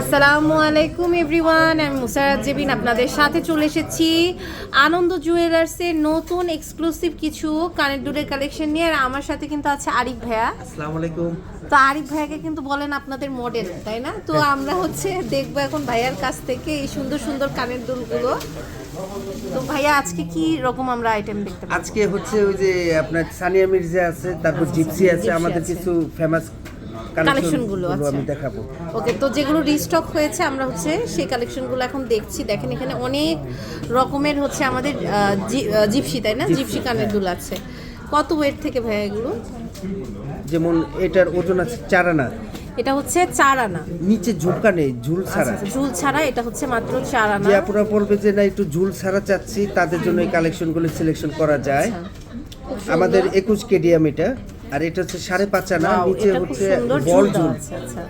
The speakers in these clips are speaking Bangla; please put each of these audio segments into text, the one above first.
আসসালামু আলাইকুম এভরিওয়ান আমি মুসারাত জেবিন আপনাদের সাথে চলে এসেছি আনন্দ জুয়েলার্সের নতুন এক্সক্লুসিভ কিছু কানের দুলের কালেকশন নিয়ে। আর আমার সাথে কিন্তু আছে আরিফ ভাইয়া। আসসালামু আলাইকুম। তো আরিফ ভাইয়াকে কিন্তু বলেন আপনাদের মডেল তাই না? তো আমরা হচ্ছে দেখব এখন ভাইয়ার কাছ থেকে এই সুন্দর সুন্দর কানের দুলগুলো। তো ভাইয়া আজকে কি রকম আমরা আইটেম দেখতে আজকে হচ্ছে ওই যে আপনার সানিয়া মির্জা আছে তারপর জিপসি আছে আমাদের কিছু ফেমাস কালেকশনগুলো গুলো, আচ্ছা। আমি দেখাবো। ওকে তো যেগুলো রিস্টক হয়েছে আমরা হচ্ছে সেই কালেকশনগুলো এখন দেখছি। দেখেন এখানে অনেক রকমের হচ্ছে আমাদের জিপসি তাই না? জিপসি কানের দুল আছে। কত ওয়েট থেকে ভাইয়া এগুলো? যেমন এটার ওজন আছে চার আনা। এটা হচ্ছে চার আনা। নিচে ঝুমকা নেই ঝুল ছাড়া। আচ্ছা, ঝুল ছাড়া এটা হচ্ছে মাত্র চার আনা। যে আপুরা বলবে যে না একটু ঝুল ছাড়া চাচ্ছি তাদের জন্য এই কালেকশনগুলো সিলেকশন করা যায়। আচ্ছা। আমাদের একুশ কেডিএম এটা। আর এটা হচ্ছে সাড়ে পাঁচ আনা নিচে হচ্ছে বল ঝুল। আছে, আচ্ছা।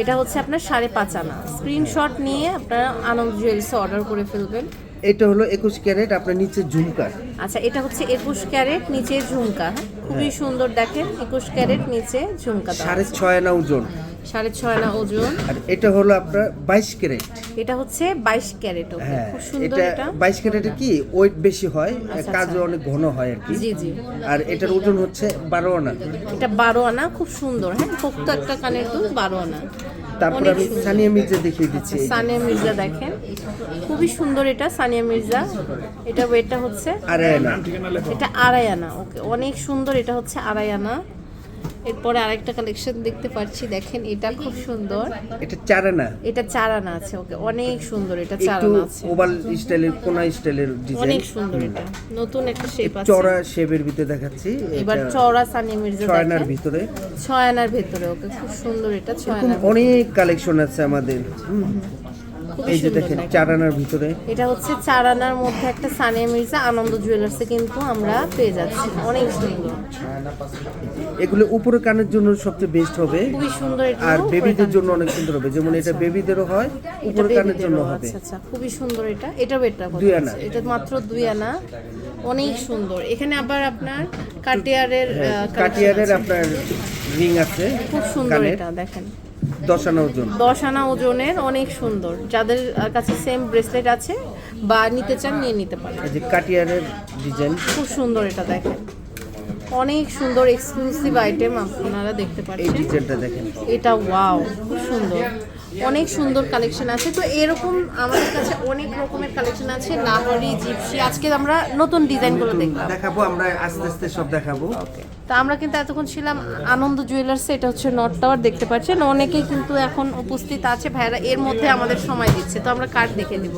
এটা হচ্ছে আপনার সাড়ে পাঁচ আনা। স্ক্রিনশট নিয়ে আপনারা আনন্দ জুয়েলার্সে অর্ডার করে ফেলবেন। এটা হলো একুশ ক্যারেট আপনার নিচে ঝুমকা। আচ্ছা এটা হচ্ছে একুশ ক্যারেট নিচে ঝুমকা। হ্যাঁ? খুবই সুন্দর দেখেন একুশ ক্যারেট নিচে ঝুমকা সাড়ে। ছয় আনা ওজন। সাড়ে ছয় আনা ওজন। আর এটা হলো আপনার বাইশ ক্যারেট। এটা হচ্ছে বাইশ ক্যারেট হ্যাঁ এটা বাইশ ক্যারেটে কি ওয়েট বেশি হয়? আচ্ছা, কাজও অনেক ঘন হয় আর কি। জি জি। আর এটার ওজন হচ্ছে বারো আনা। এটা বারো আনা খুব সুন্দর। হ্যাঁ পোক্ত একটা কানের দুল বারো আনা। তারপর আমি সানিয়া মির্জা দেখিয়ে দিচ্ছি। সানিয়া মির্জা দেখেন। খুবই সুন্দর এটা সানিয়া মির্জা। এটা ওয়েটটা হচ্ছে আড়াই আনা। এটা আড়াই আনা ওকে। অনেক সুন্দর এটা হচ্ছে আড়াই আনা। এরপরে আরেকটা কালেকশন দেখতে পাচ্ছি দেখেন এটা খুব সুন্দর। এটা চার আনা এটা চার আনা আছে ওকে অনেক সুন্দর এটা চার একটু আনা আছে। ওভাল স্টাইলের কোনা স্টাইলের ডিজাইন অনেক সুন্দর এটা নতুন একটা শেপ আছে। চড়া শেপের ভিতরে দেখাচ্ছি এবার চওড়া সানি মির্জা ছয় আনার দেখেন ভিতরে। ছয় আনার ভেতরে ওকে খুব সুন্দর এটা ছয় আনার অনেক কালেকশন আছে আমাদের। হুম। এই যে দেখেন। চার আনার ভিতরে। এটা হচ্ছে চার আনার মধ্যে একটা সানিয়া মির্জা আনন্দ জুয়েলার্সে কিন্তু আমরা পেয়ে যাচ্ছি। অনেক সুন্দর। এগুলো উপরে কানের জন্য সবচেয়ে বেস্ট হবে। খুবই সুন্দর এটা আর বেবিদের জন্য অনেক সুন্দর হবে। যেমন এটা বেবিদেরও হয় উপরে কানের জন্য হবে। আচ্ছা আচ্ছা খুবই সুন্দর এটা। এটা বেটার দুই আনা। এটা মাত্র দুই আনা। অনেক সুন্দর। এখানে আবার আপনার কাটিয়ারের আহ, কাটিয়ারের আপনার রিং আছে খুব সুন্দর এটা দেখেন। দশ আনা ওজন। দশ আনা ওজনের অনেক সুন্দর। যাদের কাছে সেম ব্রেসলেট আছে বা নিতে চান নিয়ে নিতে পারেন। এই যে কাটিয়ারের ডিজাইন খুব সুন্দর এটা দেখেন। অনেক সুন্দর এক্সক্লুসিভ আইটেম আপনারা দেখতে এই পাচ্ছেন ডিজাইনটা দেখেন। এটা ওয়াও খুব সুন্দর। অনেক সুন্দর কালেকশন আছে। তো এরকম আমাদের কাছে অনেক রকমের কালেকশন আছে। লাহরি জিপসি। আজকে আমরা নতুন ডিজাইনগুলো দেখলাম। দেখাবো আমরা আস্তে আস্তে সব দেখাবো। তো আমরা কিন্তু এতক্ষণ ছিলাম আনন্দ জুয়েলার্সে, এটা হচ্ছে নর্থ টাওয়ার, দেখতে পাচ্ছেন। অনেকেই কিন্তু এখন উপস্থিত আছে ভাইরা এর মধ্যে আমাদের সময় দিচ্ছে। তো আমরা কার্ড দেখে দিব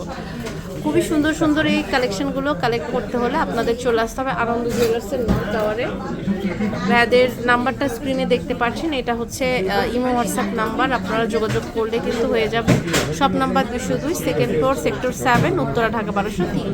খুবই সুন্দর সুন্দর এই কালেকশনগুলো কালেক্ট করতে হলে আপনাদের চলে আসতে হবে আনন্দ জুয়েলার্সের নর্থ টাওয়ারে। ভাইয়াদের নাম্বারটা স্ক্রিনে দেখতে পাচ্ছেন। এটা হচ্ছে ইমো হোয়াটসঅ্যাপ নাম্বার। আপনারা যোগাযোগ করলে কিন্তু হয়ে যাবে। সব নাম্বার দুশো দুই, second floor, sector seven, Uttara Dhaka বারোশো তিন।